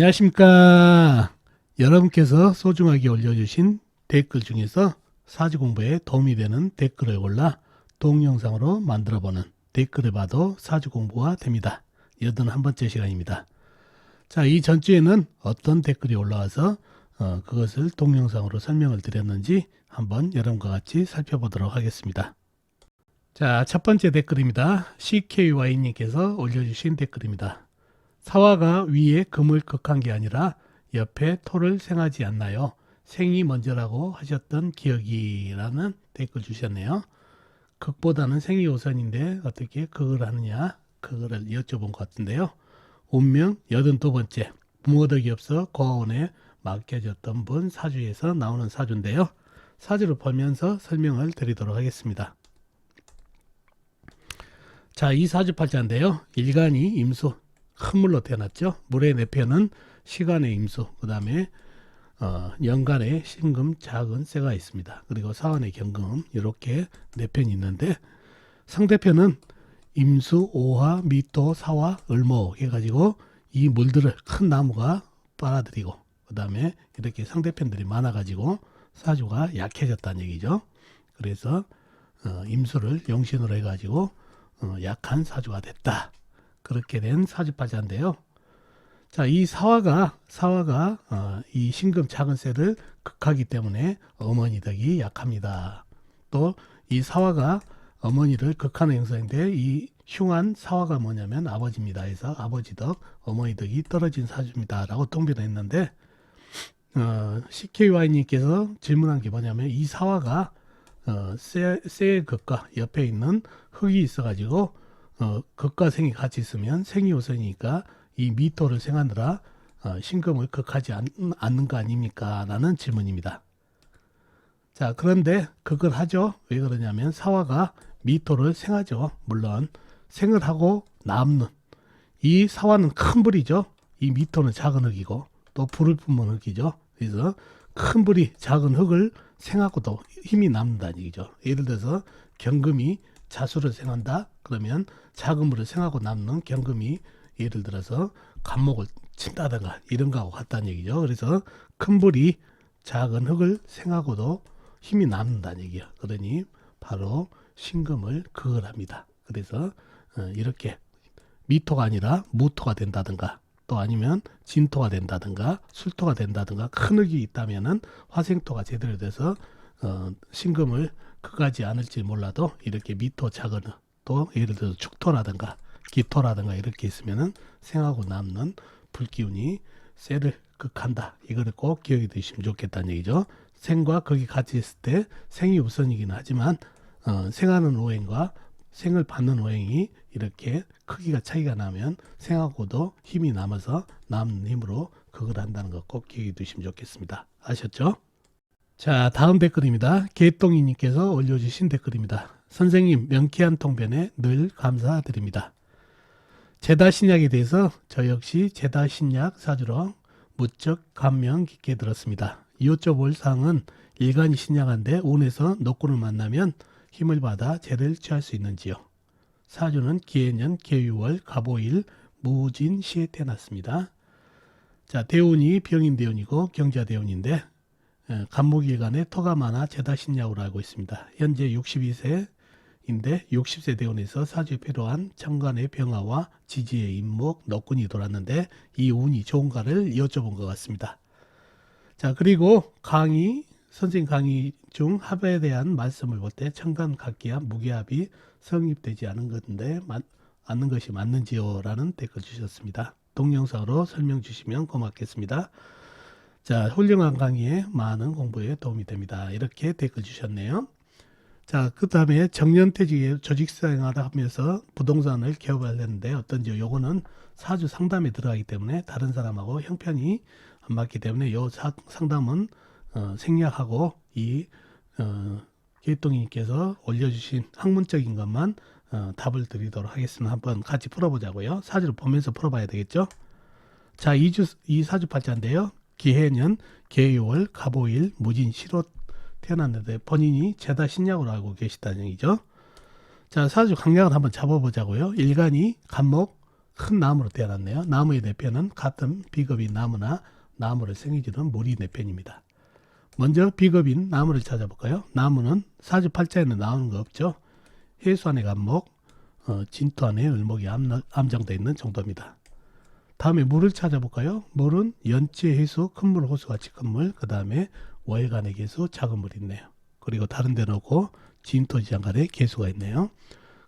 안녕하십니까. 여러분께서 소중하게 올려주신 댓글 중에서 사주 공부에 도움이 되는 댓글을 골라 동영상으로 만들어보는 댓글을 봐도 사주 공부가 됩니다. 여든 한 번째 시간입니다. 자, 이 전주에는 어떤 댓글이 올라와서 어, 그것을 동영상으로 설명을 드렸는지 한번 여러분과 같이 살펴보도록 하겠습니다. 자, 첫 번째 댓글입니다. CKY님께서 올려주신 댓글입니다. 사화가 위에 금을 극한 게 아니라 옆에 토를 생하지 않나요? 생이 먼저라고 하셨던 기억이라는 댓글 주셨네요. 극보다는 생이 우선인데 어떻게 극을 하느냐 그거를 여쭤본 것 같은데요. 운명 82번째 부모덕이 없어 고아원에 맡겨졌던 분 사주에서 나오는 사주인데요. 사주를 보면서 설명을 드리도록 하겠습니다. 자, 이 사주 팔자인데요. 일간이 임수, 큰 물로 태어났죠. 물의 내편은 시간의 임수, 그 다음에 어, 연간에 신금, 작은 새가 있습니다. 그리고 사원의 경금 이렇게 네 편이 있는데 상대편은 임수, 오화, 미토, 사화, 을모 해가지고 이 물들을 큰 나무가 빨아들이고 그 다음에 이렇게 상대편들이 많아가지고 사주가 약해졌다는 얘기죠. 그래서 어, 임수를 용신으로 해가지고 어, 약한 사주가 됐다. 그렇게 된 사주파자인데요. 자, 이 사화가 사화가 어, 이 신금 작은 쇠를 극하기 때문에 어머니 덕이 약합니다. 또 이 사화가 어머니를 극하는 형성인데 이 흉한 사화가 뭐냐면 아버지입니다. 해서 아버지 덕, 어머니 덕이 떨어진 사주입니다라고 통변을 했는데 어, CKY님께서 질문한 게 뭐냐면 이 사화가 어, 쇠, 쇠의 극과 옆에 있는 흙이 있어가지고 어, 극과 생이 같이 있으면 생이 우선이니까 이 미토를 생하느라 어, 신금을 극하지 않, 않는 거 아닙니까? 라는 질문입니다. 자, 그런데 그걸 하죠. 왜 그러냐면 사화가 미토를 생하죠. 물론 생을 하고 남는 이 사화는 큰 불이죠. 이 미토는 작은 흙이고 또 불을 뿜은 흙이죠. 그래서 큰 불이 작은 흙을 생하고도 힘이 남는다는 얘기죠. 예를 들어서 경금이 자수를 생한다. 그러면 물을 생하고 남는 경금이 예를 들어서 감목을 친다든가 이런 거하고 같다는 얘기죠. 그래서 큰 불이 작은 흙을 생하고도 힘이 남는다는 얘기예요. 그러니 바로 신금을 그을 합니다. 그래서 어, 이렇게 미토가 아니라 무토가 된다든가 또 아니면 진토가 된다든가 술토가 된다든가 큰 흙이 있다면은 화생토가 제대로 돼서 어, 신금을 그가지 않을지 몰라도 이렇게 미토 작은 흙, 또 예를 들어서 축토라든가 기토라든가 이렇게 있으면은 생하고 남는 불기운이 쇠를 극한다. 이거를 꼭 기억해 두시면 좋겠다는 얘기죠. 생과 거기 같이 있을 때 생이 우선이긴 하지만 어, 생하는 오행과 생을 받는 오행이 이렇게 크기가 차이가 나면 생하고도 힘이 남아서 남는 힘으로 그걸 한다는 거 꼭 기억해 두시면 좋겠습니다. 아셨죠? 자, 다음 댓글입니다. 개똥이님께서 올려주신 댓글입니다. 선생님, 명쾌한 통변에 늘 감사드립니다. 제다 신약에 대해서 저 역시 제다 신약 사주로 무척 감명 깊게 들었습니다. 여쭤볼 사항은 일간이 신약한데 운에서 녹군을 만나면 힘을 받아 죄를 취할 수 있는지요. 사주는 기해년 계유월 갑오일 무진 시에 태어났습니다. 자, 대운이 병인 대운이고 경자 대운인데 에, 간목일간에 토가 많아 제다 신약으로 알고 있습니다. 현재 62세인데 60세 대운에서 사주에 필요한 천간의 병화와 지지의 임목, 녹군이 돌았는데 이 운이 좋은가를 여쭤본 것 같습니다. 자 그리고 강의 선생님 강의 중 합에 대한 말씀을 볼 때 천간 각기와 무게합이 성립되지 않은 건데 맞, 않는 것이 맞는지요라는 댓글 주셨습니다. 동영상으로 설명 주시면 고맙겠습니다. 자 훌륭한 강의에 많은 공부에 도움이 됩니다. 이렇게 댓글 주셨네요. 자, 그 다음에 정년퇴직에 조직생활을 하면서 부동산을 개업하려는데 어떤지 요거는 사주 상담에 들어가기 때문에 다른 사람하고 형편이 안 맞기 때문에 요 사- 상담은 어, 생략하고 이 어, 개똥이님께서 올려주신 학문적인 것만 어, 답을 드리도록 하겠습니다. 한번 같이 풀어보자고요. 사주를 보면서 풀어봐야 되겠죠. 자, 이주 이 사주 팔자인데요. 기해년, 계유월, 갑오일, 무진, 시로 태어났는데 본인이 제다 신약으로 알고 계시다는 얘기죠. 자, 사주 강약을 한번 잡아보자고요. 일간이 간목 큰 나무로 태어났네요. 나무의 내편은 같은 비급인 나무나 나무를 생기주는 물이 내편입니다. 먼저 비급인 나무를 찾아볼까요? 나무는 사주 팔자에는 나오는 거 없죠. 해수 안의 감목, 어, 진토 안에 을목이 암, 암정되어 있는 정도입니다. 다음에 물을 찾아볼까요? 물은 연지의 해수, 큰 물, 호수같이 큰 물, 그 다음에 월간의 개수, 작은 물이 있네요. 그리고 다른 데 놓고 진토지장간에 개수가 있네요.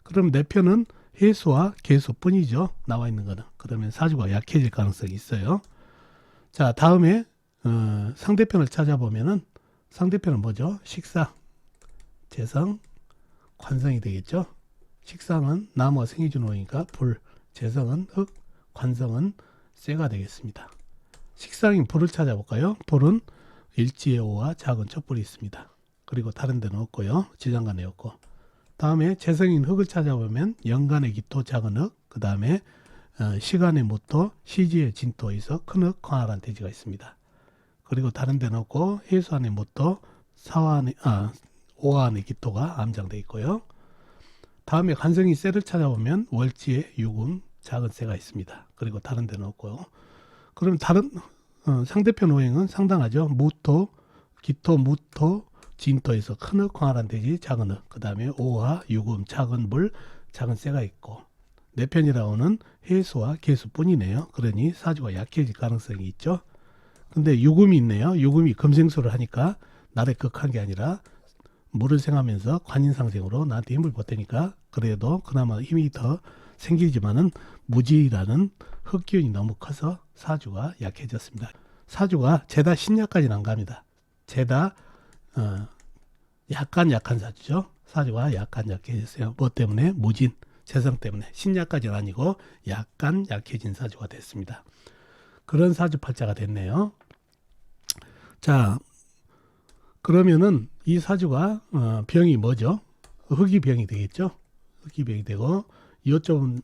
그럼 내 편은 해수와 개수뿐이죠. 나와 있는 거는. 그러면 사주가 약해질 가능성이 있어요. 자, 다음에 어, 상대편을 찾아보면은 상대편은 뭐죠? 식상, 재성, 관성이 되겠죠. 식상은 나무가 생기준 호니까 불, 재성은 흙, 관성은 쇠가 되겠습니다. 식상인 불을 찾아볼까요? 불은 일지의 오와 작은 촛불이 있습니다. 그리고 다른 데는 없고요. 지장간에 없고. 다음에 재성인 흙을 찾아보면 연간의 기토 작은 흙, 그 다음에 어, 시간의 모토 시지의 진토에서 큰 흙, 광활한 대지가 있습니다. 그리고 다른 데는 없고 해수안의 모토 사화안의 아 오화안의 기토가 암장돼 있고요. 다음에 간성이 쇠를 찾아보면 월지의 유금 작은 쇠가 있습니다. 그리고 다른 데는 없고요. 그럼 다른 어, 상대편 오행은 상당하죠. 무토, 기토, 무토, 진토에서 큰 흙, 광활한 대지, 작은 흙, 그 다음에 오화, 유금, 작은 물, 작은 쇠가 있고 내 편이라고는 해수와 개수뿐이네요. 그러니 사주가 약해질 가능성이 있죠. 근데 유금이 있네요. 유금이 금생수를 하니까 나를 극한 게 아니라 물을 생하면서 관인상생으로 나한테 힘을 보태니까 그래도 그나마 힘이 더 생기지만은 무지라는 흑기운이 너무 커서 사주가 약해졌습니다. 사주가 제다 신약까지는 안 갑니다. 제다 어, 약간 약한 사주죠. 사주가 약간 약해졌어요. 뭐 때문에 무진 재성 때문에 신약까지는 아니고 약간 약해진 사주가 됐습니다. 그런 사주 팔자가 됐네요. 자, 그러면은 이 사주가 어, 병이 뭐죠? 흑이 병이 되겠죠? 흑이 병이 되고 이어좀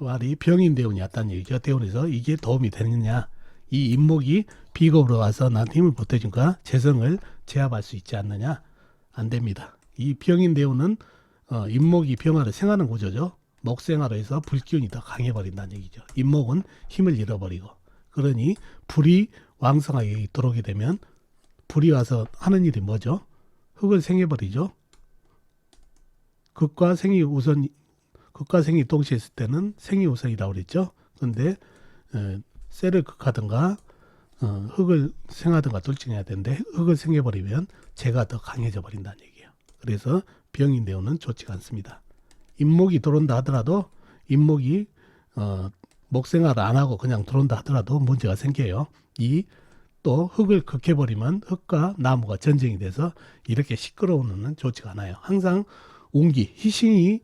말이 병인 대운이 왔다는 얘기죠. 대운에서 이게 도움이 되느냐? 이 인목이 비겁으로 와서 나한테 힘을 보태준가 재성을 제압할 수 있지 않느냐? 안 됩니다. 이 병인 대운은 어, 인목이 병화를 생하는 구조죠. 목생화로 해서 불기운이 더 강해버린다는 얘기죠. 인목은 힘을 잃어버리고 그러니 불이 왕성하게 들어오게 되면 불이 와서 하는 일이 뭐죠? 흙을 생해버리죠. 극과 생이 우선 극과 생이 동시에 있을 때는 생이 우선이라고 그랬죠. 근데 에, 쇠를 극하든가 어, 흙을 생하든가 둘 중에 해야 되는데 흙을 생해버리면 재가 더 강해져 버린다는 얘기예요. 그래서 병인 대우는 좋지가 않습니다. 인목이 들어온다 하더라도 인목이 어, 목생활을 안 하고 그냥 들어온다 하더라도 문제가 생겨요. 이 또 흙을 극해버리면 흙과 나무가 전쟁이 돼서 이렇게 시끄러운 운은 좋지가 않아요. 항상 운기, 희신이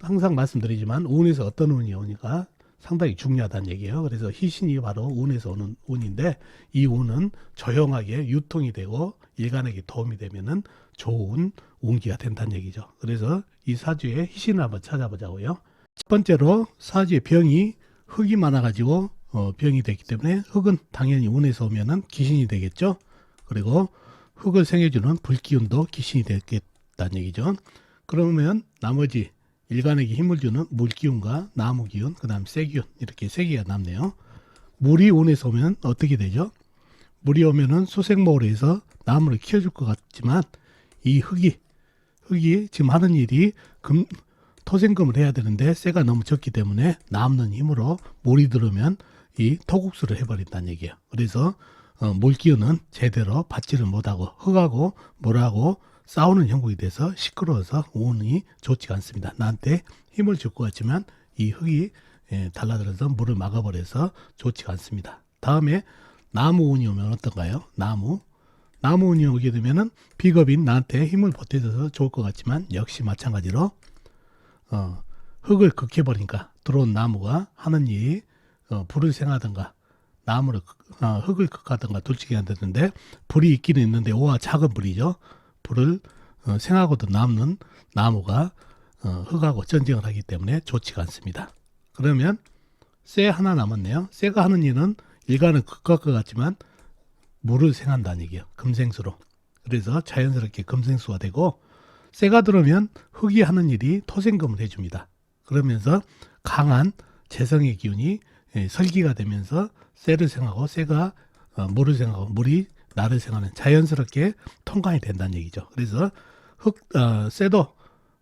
항상 말씀드리지만 운에서 어떤 운이 오니까 상당히 중요하다는 얘기예요. 그래서 희신이 바로 운에서 오는 운인데 이 운은 조용하게 유통이 되고 일간에게 도움이 되면은 좋은 운기가 된다는 얘기죠. 그래서 이 사주의 희신을 한번 찾아보자고요. 첫 번째로 사주의 병이 흙이 많아가지고 어, 병이 되기 때문에 흙은 당연히 운에서 오면은 귀신이 되겠죠. 그리고 흙을 생해주는 불기운도 귀신이 되겠다는 얘기죠. 그러면 나머지 일간에게 힘을 주는 물기운과 나무기운, 그 다음 쇠기운 이렇게 세 개가 남네요. 물이 운에서 오면 어떻게 되죠? 물이 오면은 수생목으로 해서 나무를 키워줄 것 같지만 이 흙이 흙이 지금 하는 일이 금 토생금을 해야 되는데 쇠가 너무 적기 때문에 남는 힘으로 물이 들어오면 이 토국수를 해버린다는 얘기예요. 그래서 어, 물기운은 제대로 받지를 못하고 흙하고 물하고 싸우는 형국이 돼서 시끄러워서 운이 좋지가 않습니다. 나한테 힘을 줄 것 같지만 이 흙이 예, 달라들어서 물을 막아버려서 좋지가 않습니다. 다음에 나무 운이 오면 어떤가요? 나무 나무 운이 오게 되면은 비겁인 나한테 힘을 보태줘서 좋을 것 같지만 역시 마찬가지로 어, 흙을 극해버리니까 들어온 나무가 하는 일이 어, 불을 생하든가 나무를 극- 어, 흙을 극하든가 둘 중에 안 되는데 불이 있기는 있는데 오와 작은 불이죠. 불을 어, 생하고도 남는 나무가 어, 흙하고 전쟁을 하기 때문에 좋지가 않습니다. 그러면 쇠 하나 남았네요. 쇠가 하는 일은 일간은 극과 것 같지만 물을 생한다는 얘기예요. 금생수로. 그래서 자연스럽게 금생수가 되고 쇠가 들어오면 흙이 하는 일이 토생금을 해줍니다. 그러면서 강한 재성의 기운이 예, 설기가 되면서 쇠를 생하고 쇠가 어, 물을 생하고 물이 나를 생하는 자연스럽게 통관이 된다는 얘기죠. 그래서 흙 어, 쇠도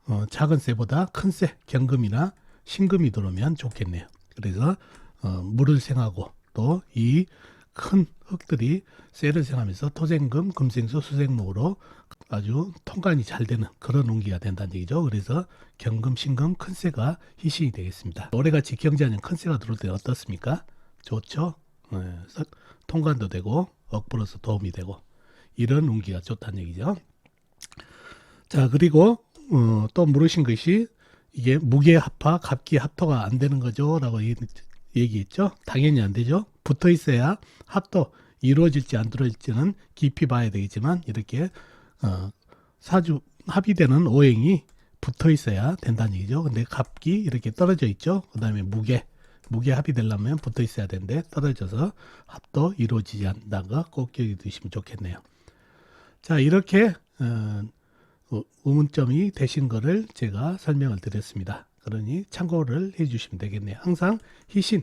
어, 작은 쇠보다 큰 쇠, 경금이나 신금이 들어오면 좋겠네요. 그래서 어, 물을 생하고 또 이 큰 흙들이 쇠를 생하면서 토생금, 금생수, 수생목으로 아주 통관이 잘 되는 그런 운기가 된다는 얘기죠. 그래서 경금, 신금, 큰 쇠가 희신이 되겠습니다. 올해같이 경자년 큰 쇠가 들어올 때 어떻습니까? 좋죠. 예, 서- 통관도 되고 억불어서 도움이 되고 이런 운기가 좋다는 얘기죠. 자 그리고 어, 또 물으신 것이 이게 무게 합파, 갑기 합토가 안 되는 거죠라고 얘기- 얘기했죠. 당연히 안 되죠. 붙어 있어야 합도 이루어질지 안 이루어질지는 깊이 봐야 되겠지만 이렇게 어, 사주 합의되는 오행이 붙어 있어야 된다는 얘기죠. 근데 갑기 이렇게 떨어져 있죠. 그 다음에 무게 무게 합의되려면 붙어 있어야 되는데 떨어져서 합도 이루어지지 거꼭 기억해 두시면 좋겠네요. 자 이렇게 어, 어, 의문점이 되신 거를 제가 설명을 드렸습니다. 그러니 참고를 해 주시면 되겠네요. 항상 희신,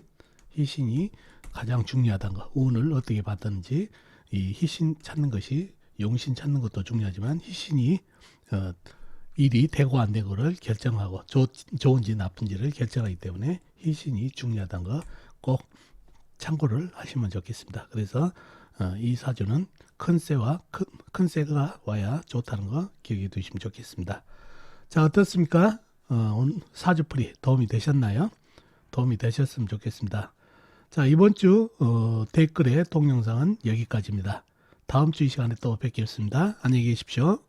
희신이 가장 중요하다는 거. 운을 어떻게 받든지 이 희신 찾는 것이 용신 찾는 것도 중요하지만 희신이 어, 일이 되고 안 되고를 결정하고 좋, 좋은지 나쁜지를 결정하기 때문에 희신이 중요하다는 거 꼭 참고를 하시면 좋겠습니다. 그래서 어, 이 사주는 큰 쇠와 큰, 큰 쇠가 와야 좋다는 거 기억해 두시면 좋겠습니다. 자 어떻습니까? 어, 사주풀이 도움이 되셨나요? 도움이 되셨으면 좋겠습니다. 자 이번 주 어, 댓글의 동영상은 여기까지입니다. 다음 주 이 시간에 또 뵙겠습니다. 안녕히 계십시오.